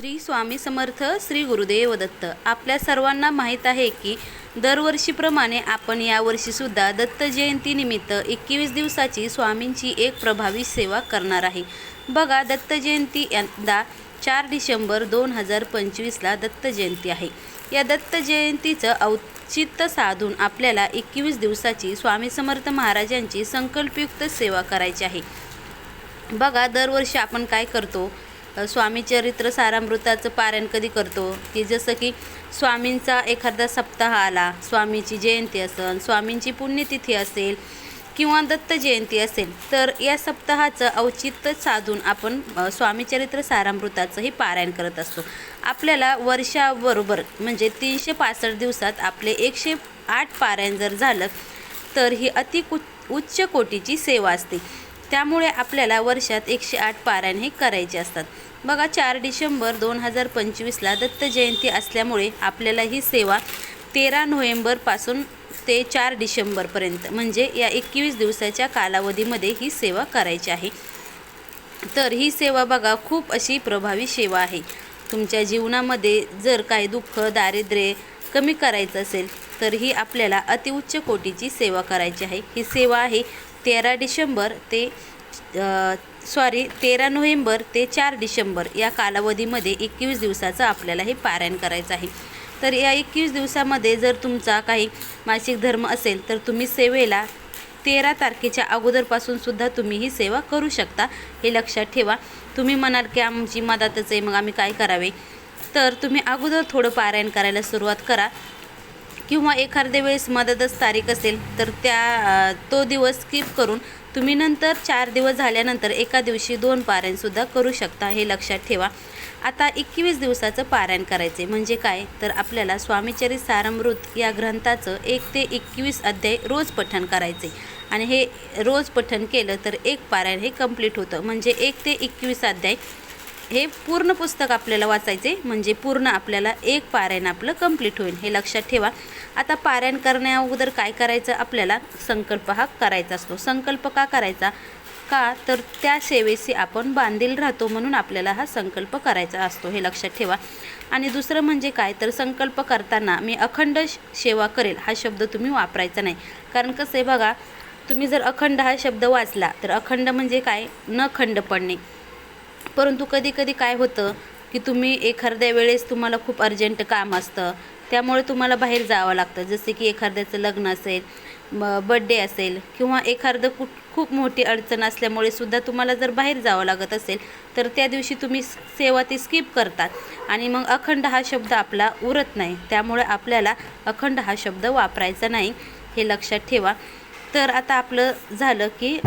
श्री स्वामी समर्थ श्री गुरुदेव दत्त. आपल्या सर्वांना माहीत आहे की दरवर्षीप्रमाणे आपण यावर्षीसुद्धा दत्त जयंतीनिमित्त एकवीस दिवसाची स्वामींची एक प्रभावी सेवा करणार आहे. बघा दत्त जयंती यंदा चार डिसेंबर दोन हजार पंचवीसला दत्त जयंती आहे. या दत्त जयंतीचं औचित्य साधून आपल्याला एकवीस दिवसाची स्वामी समर्थ महाराजांची संकल्पयुक्त सेवा करायची आहे. बघा दरवर्षी आपण काय करतो? स्वामी चरित्र सारामृताचं पारायण कधी करतो? की जसं की स्वामींचा एखादा सप्ताह आला स्वामीची जयंती असेल स्वामींची पुण्यतिथी असेल किंवा दत्त जयंती असेल तर या सप्ताहाचं औचित्य साधून आपण स्वामीचरित्र सारामृताचंही पारायण करत असतो. आपल्याला वर्षाबरोबर म्हणजे तीनशे पासष्ट दिवसात आपले एकशे आठ पारायण जर झालं तर ही अति कु उच्च कोटीची सेवा असते. त्यामुळे आपल्याला वर्षात एकशे आठ पारायण हे करायचे असतात. बघा चार डिसेंबर दोन हजार पंचवीसला दत्त जयंती असल्यामुळे आपल्याला ही सेवा तेरा नोव्हेंबरपासून ते चार डिसेंबरपर्यंत म्हणजे या एकवीस दिवसाच्या कालावधीमध्ये ही सेवा करायची आहे. तर ही सेवा बघा खूप अशी प्रभावी सेवा आहे. तुमच्या जीवनामध्ये जर काही दुःख दारिद्र्य कमी करायचं असेल तर ही आपल्याला अतिउच्च कोटीची सेवा करायची आहे. ही सेवा आहे तेरा डिसेंबर ते सॉरी तेरा नोव्हेंबर ते चार डिसेंबर या कालावधीमध्ये एकवीस दिवसाचं आपल्याला हे पारायण करायचं आहे. तर या एकवीस दिवसामध्ये जर तुमचा काही मासिक धर्म असेल तर तुम्ही सेवेला तेरा तारखेच्या अगोदरपासून सुद्धा तुम्ही ही सेवा करू शकता. हे लक्षात ठेवा. तुम्ही म्हणाल की आमची मदतच आहे मग आम्ही काय करावे? तर तुम्ही अगोदर थोडं पारायण करायला सुरुवात करा. किंवा एखाद्या वेळेस मदतच तारीख असेल तर त्या तो दिवस स्किप करून तुम्ही नंतर चार दिवस झाल्यानंतर एका दिवशी दोन पारायणसुद्धा करू शकता हे लक्षात ठेवा. आता एकवीस दिवसाचं पारायण करायचे म्हणजे काय? तर आपल्याला स्वामीचरित सारमृत या ग्रंथाचं एक ते एकवीस अध्याय रोज पठण करायचे आणि हे रोज पठण केलं तर एक पारायण हे कंप्लीट होतं. म्हणजे एक ते एकवीस अध्याय हे पूर्ण पुस्तक आपल्याला वाचायचे म्हणजे पूर्ण आपल्याला एक पारायण आपलं कंप्लीट होईल हे लक्षात ठेवा. आता पारायण करण्या अगोदर काय करायचं? आपल्याला संकल्प हा करायचा असतो. संकल्प का करायचा? का? तर त्या सेवेशी आपण बांधील राहतो म्हणून आपल्याला हा संकल्प करायचा असतो. हे लक्षात ठेवा. आणि दुसरं म्हणजे काय? तर संकल्प करताना मी अखंड श- सेवा करेल हा शब्द तुम्ही वापरायचा नाही. कारण कसं आहे बघा तुम्ही जर अखंड हा शब्द वाचला तर अखंड म्हणजे काय? न खंड पडणे. परंतु कधी कधी काय होतं की तुम्ही एखाद्या वेळेस तुम्हाला खूप अर्जंट काम असतं त्यामुळे तुम्हाला बाहेर जावं लागतं. जसे की एखाद्याचं लग्न असेल बड्डे असेल किंवा एखादं कुठ खूप मोठी अडचण असल्यामुळे सुद्धा तुम्हाला जर बाहेर जावं लागत असेल तर त्या दिवशी तुम्ही सेवा ती स्किप करतात. आणि मग अखंड हा शब्द आपला उरत नाही. त्यामुळे आपल्याला अखंड हा शब्द वापरायचा नाही हे लक्षात ठेवा. तर आता आपलं झालं की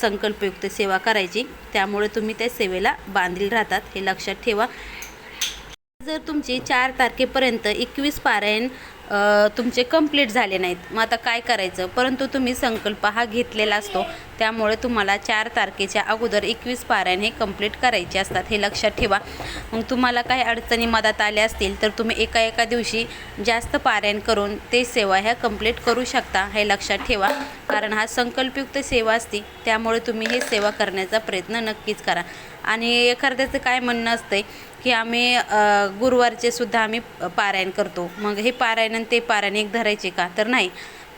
संकल्पयुक्त सेवा करायची. त्यामुळे तुम्ही त्या सेवेला बांधील राहतात हे लक्षात ठेवा. जर तुमची चार तारखेपर्यंत एकवीस पारायण तुमचे कंप्लीट झाले नाहीत मग आता काय करायचं? परंतु तुम्ही संकल्प हा घेतलेला असतो त्यामुळे तुम्हाला चार तारखेच्या अगोदर एकवीस पारायण हे कंप्लीट करायचे असतात हे लक्षात ठेवा. मग तुम्हाला काही अडचणी मदत आल्या असतील तर तुम्ही एका एका दिवशी जास्त पारायण करून ते सेवा ह्या कंप्लीट करू शकता हे लक्षात ठेवा. कारण हा संकल्पयुक्त सेवा असते त्यामुळे तुम्ही हे सेवा करण्याचा प्रयत्न नक्कीच करा. आणि एखाद्याचं काय म्हणणं असतंय की आम्ही गुरुवारचे सुद्धा आम्ही पारायण करतो. मग हे पारायण आणि ते पारायण एक धरायचे का? तर नाही.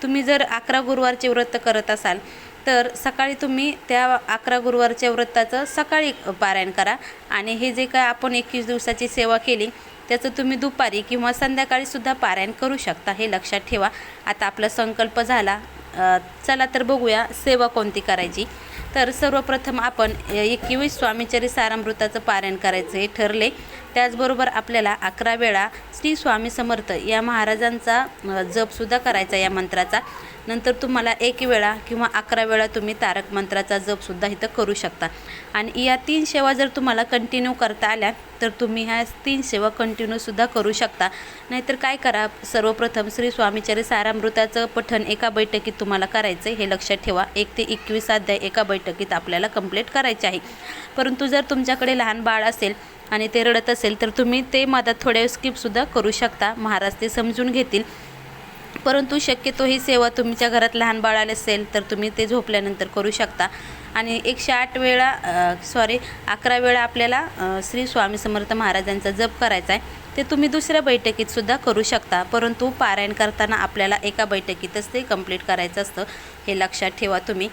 तुम्ही जर अकरा गुरुवारचे व्रत करत असाल तर सकाळी तुम्ही त्या अकरा गुरुवारच्या व्रताचं सकाळी पारायण करा. आणि हे जे काय आपण एकवीस दिवसाची सेवा केली त्याचं तुम्ही दुपारी किंवा संध्याकाळी सुद्धा पारायण करू शकता हे लक्षात ठेवा. आता आपला संकल्प झाला चला तर बघूया सेवा कोणती करायची. तर सर्वप्रथम आपण एकवीस स्वामीचरी सारामृताचं पारायण करायचं हे ठरले. त्याचबरोबर आपल्याला अकरा वेळा श्री स्वामी समर्थ या महाराजांचा जपसुद्धा करायचा या मंत्राचा. नंतर तुम्हाला एक वेळा किंवा अकरा वेळा तुम्ही तारक मंत्राचा जपसुद्धा इथं करू शकता. आणि या तीन सेवा जर तुम्हाला कंटिन्यू करता आल्या तर तुम्ही ह्या तीन सेवा कंटिन्यूसुद्धा करू शकता. नाहीतर काय करा सर्वप्रथम श्री स्वामीचरी सारामृताचं पठण एका बैठकीत तुम्हाला करायचं आहे हे लक्षात ठेवा. एक ते एकवीस अध्याय एका बैठकीत आपल्याला कंप्लीट करायचे आहे. परंतु जर तुमच्याकडे लहान बाळ असेल आणि ते रडत असेल तर तुम्ही ते मदत थोड्या स्किपसुद्धा करू शकता. महाराज ते समजून घेतील. परंतु शक्यतो ही सेवा तुमच्या घरात लहान बाळ आले असेल तर तुम्ही ते झोपल्यानंतर करू शकता. आणि एकशे आठ वेळा सॉरी अकरा वेळा आपल्याला श्री स्वामी समर्थ महाराजांचा जप करायचा आहे. ते तुम्ही दुसऱ्या बैठकीतसुद्धा करू शकता. परंतु पारायण करताना आपल्याला एका बैठकीतच ते कंप्लीट करायचं असतं हे लक्षात ठेवा तुम्ही.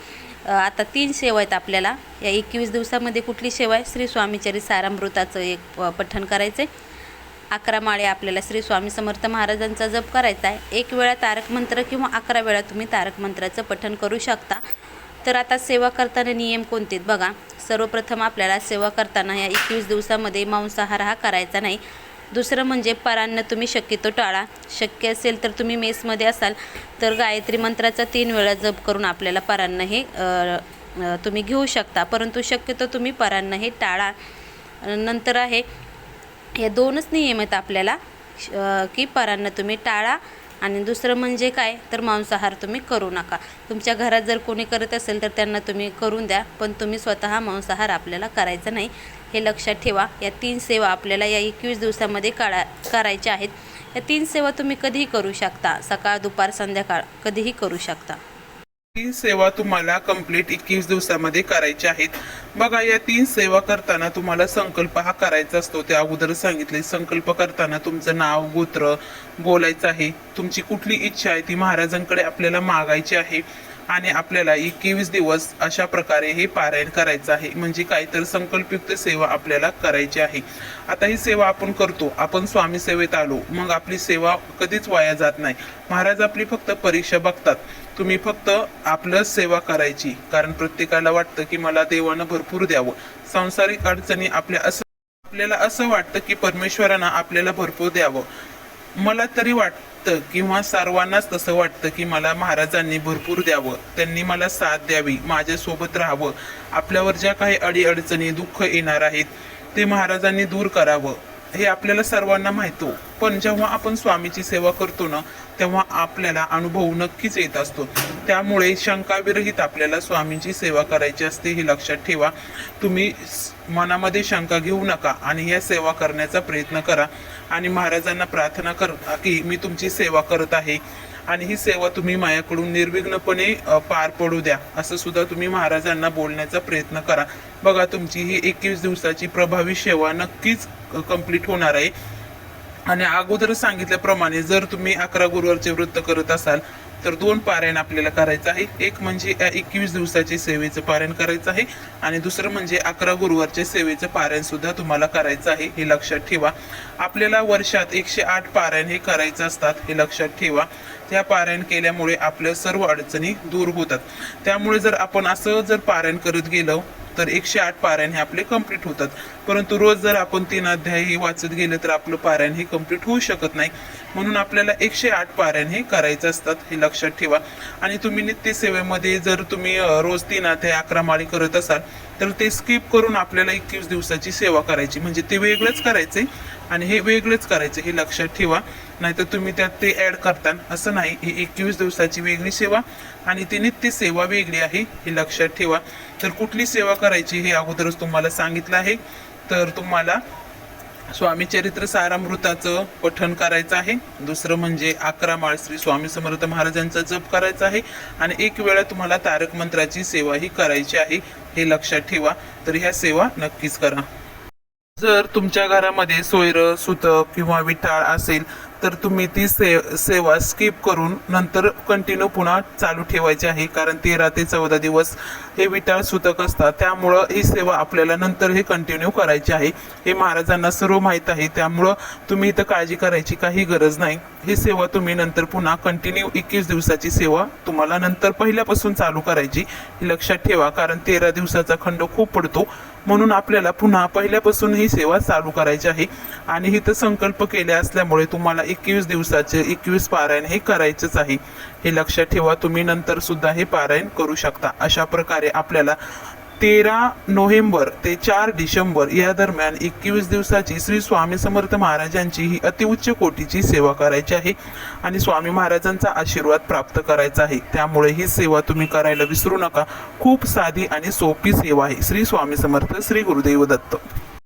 आता तीन सेवा आहेत आपल्याला. या एकवीस दिवसामध्ये कुठली सेवा आहे? श्री स्वामीचरी सारामृताचं एक पठण करायचं आहे अकरा माळे आपल्याला श्री स्वामी समर्थ महाराजांचा जप करायचा आहे. एक वेळा तारक मंत्र किंवा अकरा वेळा तुम्ही तारक मंत्राचं पठण करू शकता. तर आता सेवा करताना नियम कोणते आहेत? बघा. सर्वप्रथम आपल्याला सेवा करताना या एकवीस दिवसामध्ये मांसाहार हा करायचा नाही. दुसरं म्हणजे परान्न तुम्ही शक्यतो टाळा. शक्य असेल तर तुम्ही मेसमध्ये असाल तर गायत्री मंत्राचा तीन वेळा जप करून आपल्याला परान्न हे तुम्ही घेऊ शकता. परंतु शक्यतो तुम्ही परान्न हे टाळा. नंतर आहे या दोनच नियम आहेत आपल्याला श- की परांना तुम्ही टाळा. आणि दुसरं म्हणजे काय? तर मांसाहार तुम्ही करू नका. तुमच्या घरात जर कोणी करत असेल तर त्यांना तुम्ही करून द्या पण तुम्ही स्वतः मांसाहार आपल्याला करायचा नाही. हे लक्षात ठेवा. या तीन सेवा आपल्याला या एकवीस दिवसामध्ये काढा करायच्या आहेत. या तीन सेवा तुम्ही कधीही करू शकता. सकाळ दुपार संध्याकाळ कधीही करू शकता. तीन सेवा तुम्हाला कंप्लीट एकवीस दिवसामध्ये करायच्या आहेत. बघा या तीन सेवा करताना तुम्हाला संकल्प हा करायचा असतो. त्या अगोदर सांगितले संकल्प करताना तुमचं नाव गोत्र बोलायचं आहे. तुमची कुठली इच्छा आहे ती महाराजांकडे आपल्याला मागायची आहे आणि आपल्याला एकवीस दिवस अशा प्रकारे हे पारायण करायचं आहे. म्हणजे काय तर संकल्पयुक्त सेवा आपल्याला करायची आहे. आता ही सेवा आपण करतो. आपण स्वामी सेवेत आलो. मग आपली सेवा कधीच वाया जात नाही. महाराज आपली फक्त परीक्षा बघतात. तुम्ही फक्त आपलं सेवा करायची. कारण प्रत्येकाला वाटतं की मला देवानं भरपूर द्यावं. सांसारिक अडचणी आपल्या असं आपल्याला असं वाटतं की परमेश्वरानं आपल्याला भरपूर द्यावं. मला तरी वाटतं किंवा सर्वांनाच तसं वाटतं की मला महाराजांनी भरपूर द्यावं. त्यांनी मला साथ द्यावी माझ्यासोबत राहावं. आपल्यावर ज्या काही अडीअडचणी दुःख येणार आहेत ते महाराजांनी दूर करावं. हे आपल्याला सर्वांना माहितो हो. पण जेव्हा आपण स्वामीची सेवा करतो ना तेव्हा आपल्याला अनुभव नक्कीच येत असतो. त्यामुळे शंकाविरहित आपल्याला स्वामींची सेवा करायची असते हे लक्षात ठेवा. तुम्ही मनामध्ये शंका घेऊ नका आणि या सेवा करण्याचा प्रयत्न करा. आणि महाराजांना प्रार्थना करा की मी तुमची सेवा करत आहे आणि ही सेवा तुम्ही माझ्याकडून निर्विघ्नपणे पार पडू द्या. असं सुद्धा तुम्ही महाराजांना बोलण्याचा प्रयत्न करा. बघा तुमची ही एकवीस दिवसाची प्रभावी सेवा नक्कीच कंप्लीट होणार आहे. आणि अगोदर सांगितल्याप्रमाणे जर तुम्ही अकरा गुरुवारचे व्रत करत असाल तर दोन पारायण आपल्याला करायचं आहे. एक म्हणजे या एकवीस दिवसाचे सेवेचं पारायण करायचं आहे आणि दुसरं म्हणजे अकरा गुरुवारच्या सेवेचं पारायण सुद्धा तुम्हाला करायचं आहे हे लक्षात ठेवा. आपल्याला वर्षात एकशे आठ पारायण हे करायचं असतात हे लक्षात ठेवा. त्या पारायण केल्यामुळे आपल्या सर्व अडचणी दूर होतात. त्यामुळे जर आपण असं जर पारायण करत गेलो तर एकशे आठ पारायण हे आपले कंप्लीट होतात. परंतु रोज जर आपण तीन अध्याय हे वाचत गेले तर आपलं पारायण हे कंप्लीट होऊ शकत नाही. म्हणून आपल्याला एकशे आठ पारायण हे करायचं असतात हे लक्षात ठेवा. आणि तुम्ही नित्य सेवेमध्ये जर तुम्ही रोज तीन अध्याय अकरा माळी करत असाल तर ते स्किप करून आपल्याला एकवीस दिवसाची सेवा करायची. म्हणजे ते वेगळंच करायचे आणि हे वेगळंच करायचं हे लक्षात ठेवा. नाहीतर तुम्ही त्यात ते ॲड करता असं नाही ही एकवीस दिवसाची वेगळी सेवा आणि ती नित्य सेवा वेगळी आहे हे लक्षात ठेवा. तर कुठली सेवा करायची हे अगोदरच तुम्हाला सांगितलं आहे. तर तुम्हाला स्वामी चरित्र सारामृताचं पठण करायचं आहे. दुसरं म्हणजे अकरा माळ श्री स्वामी समर्थ महाराजांचा जप करायचा आहे. आणि एक वेळा तुम्हाला तारक मंत्राची सेवा ही करायची आहे. हे लक्षात ठेवा. तर ह्या सेवा नक्कीच करा. जर तुमच्या घरामध्ये सोयर सुतक किंवा विठाळ असेल तर तुम्ही ती से सेवा स्किप करून नंतर कंटिन्यू पुन्हा चालू ठेवायची आहे. कारण तेरा ते चौदा दिवस हे विटाळ सुतक असतात. त्यामुळं ही सेवा आपल्याला नंतर हे कंटिन्यू करायची आहे. हे महाराजांना सर्व माहीत आहे. त्यामुळं तुम्ही इथं काळजी करायची काही गरज नाही. ही सेवा तुम्ही नंतर पुन्हा कंटिन्यू एकवीस दिवसाची सेवा तुम्हाला नंतर पहिल्यापासून चालू करायची. लक्षात ठेवा. कारण तेरा दिवसाचा खंड खूप पडतो. म्हणून आपल्याला पुन्हा पहिल्यापासून ही सेवा चालू करायची आहे. आणि हिथं संकल्प केले असल्यामुळे तुम्हाला एकवीस दिवसाचे एकवीस पारायण हे करायचंच आहे. हे लक्षात ठेवा तुम्ही नंतर सुद्धा हे पारायण करू शकता. अशा प्रकारे आपल्याला तेरा नोव्हेंबर ते चार डिसेंबर या दरम्यान एकवीस दिवसाची श्री स्वामी समर्थ महाराजांची ही अतिउच्च कोटीची सेवा करायची आहे आणि स्वामी महाराजांचा आशीर्वाद प्राप्त करायचा आहे. त्यामुळे ही सेवा तुम्ही करायला विसरू नका. खूप साधी आणि सोपी सेवा आहे. श्री स्वामी समर्थ श्री गुरुदेव दत्त.